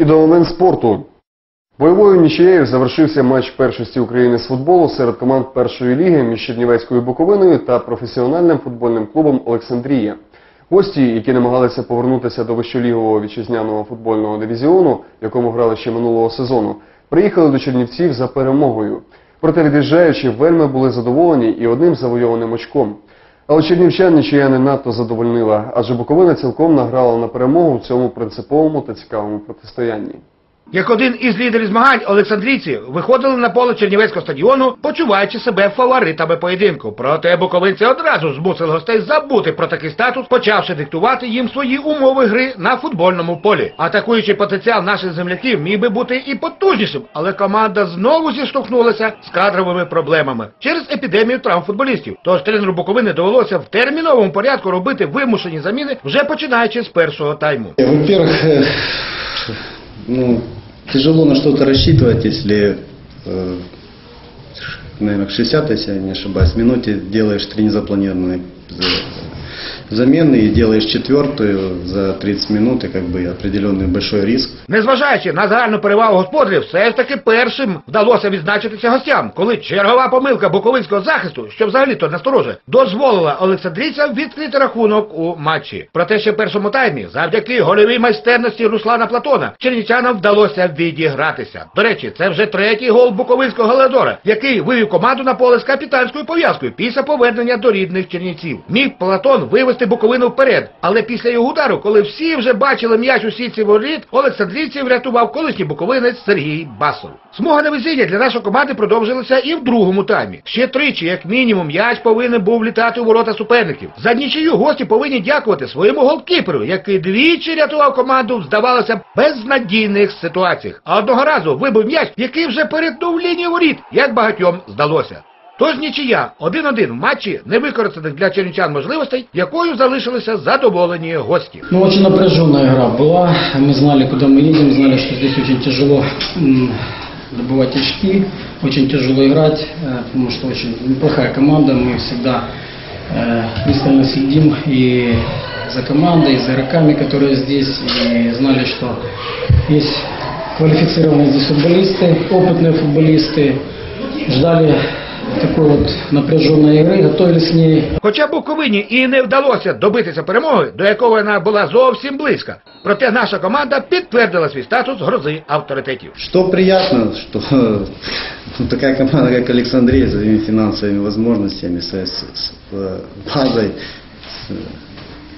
І до момент спорту. Бойовою нічиєю завершився матч першості України з футболу серед команд першої ліги між Чернівецькою Буковиною та професіональним футбольним клубом Олександрія. Гості, які намагалися повернутися до вищолігового вітчизняного футбольного дивізіону, в якому грали ще минулого сезону, приїхали до Чернівців за перемогою. Проте від'їжджаючи, вельми були задоволені і одним завойованим очком. Але чернівчан нічия не надто задовольнила, адже Буковина цілком награла на перемогу в цьому принциповому та цікавому протистоянні. Як один із лідерів змагань олександрійці виходили на поле Чернівецького стадіону, почуваючи себе фаворитами поєдинку. Проте буковинці одразу змусили гостей забути про такий статус, почавши диктувати їм свої умови гри на футбольному полі. Атакуючий потенціал наших земляків міг би бути і потужнішим, але команда знову зіштовхнулася з кадровими проблемами через епідемію травм футболістів. Тож тренеру Буковини довелося в терміновому порядку робити вимушені заміни вже починаючи з першого тайму. Э, ну, тяжело на что-то рассчитывать, если, э, наверное, к 60 если я не ошибаюсь, минуте делаешь три незапланированные за- замены и делаешь четвертую за 30 минут, и как бы определенный большой риск. Незважаючи на загальну перевагу господарів, все ж таки першим вдалося відзначитися гостям, коли чергова помилка буковинського захисту, що взагалі-то настороже, дозволила Олександрійцям відкрити рахунок у матчі. Проте ще в першому таймі, завдяки гольовій майстерності Руслана Платона, чернівчанам вдалося відігратися. До речі, це вже третій гол буковинського Галадора, який вивів команду на поле з капітанською пов'язкою після повернення до рідних чернівців. Міг Платон вивести Буковину вперед, але після його удару, коли всі вже бачили м'яч у сітці воріт, Олександрійців врятував колишній буковинець Сергій Басов. Смуга невезіння для нашої команди продовжилася і в другому таймі. Ще тричі, як мінімум, м'яч повинен був літати у ворота суперників. За нічию гості повинні дякувати своєму голкіперу, який двічі рятував команду здавалося, б, безнадійних ситуаціях. А одного разу вибив м'яч, який вже перетнув лінію воріт, як багатьом здалося. Тож нічия 1-1 в матчі невикористаних для чернівчан можливостей, якою залишилися задоволені гості. Ну, очень напряженная игра была. Мы знали, куда мы едем, знали, что здесь очень тяжело м, добывать очки, очень тяжело играть, э, потому что очень неплохая команда. Мы всегда э, пристально следим и за командой, и за игроками, которые здесь, и знали, что есть квалифицированные здесь футболисты, опытные футболисты. Ждали такой вот напряженной игры, готовились к ней. Хоча Буковині і не вдалося добитися перемоги, до якої вона була зовсім близька. Проте наша команда підтвердила свій статус грози авторитетів. Что приятно, что ну, такая команда, как Александрия, с своими финансовыми возможностями, с, с- с, э, базой, с-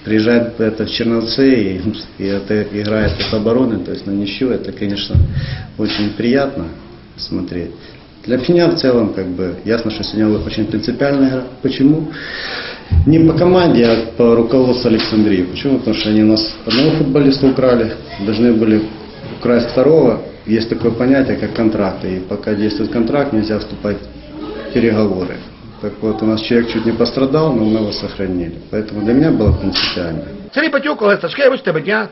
приезжает это в Черновцы и, и это играет от обороны, то есть на ничью, это, конечно, очень приятно смотреть. Для меня в целом, как бы, ясно, что сегодня очень принципиальная игра. Почему? Не по команде, а по руководству Александрии. Почему? Потому что они у нас одного футболиста украли, должны были украсть второго. Есть такое понятие, как контракты. И пока действует контракт, нельзя вступать в переговоры. Так вот, у нас человек чуть не пострадал, но мы его сохранили. Поэтому для меня было принципиально. Сергій Патюк, Олег Сташкевич, тебе дня,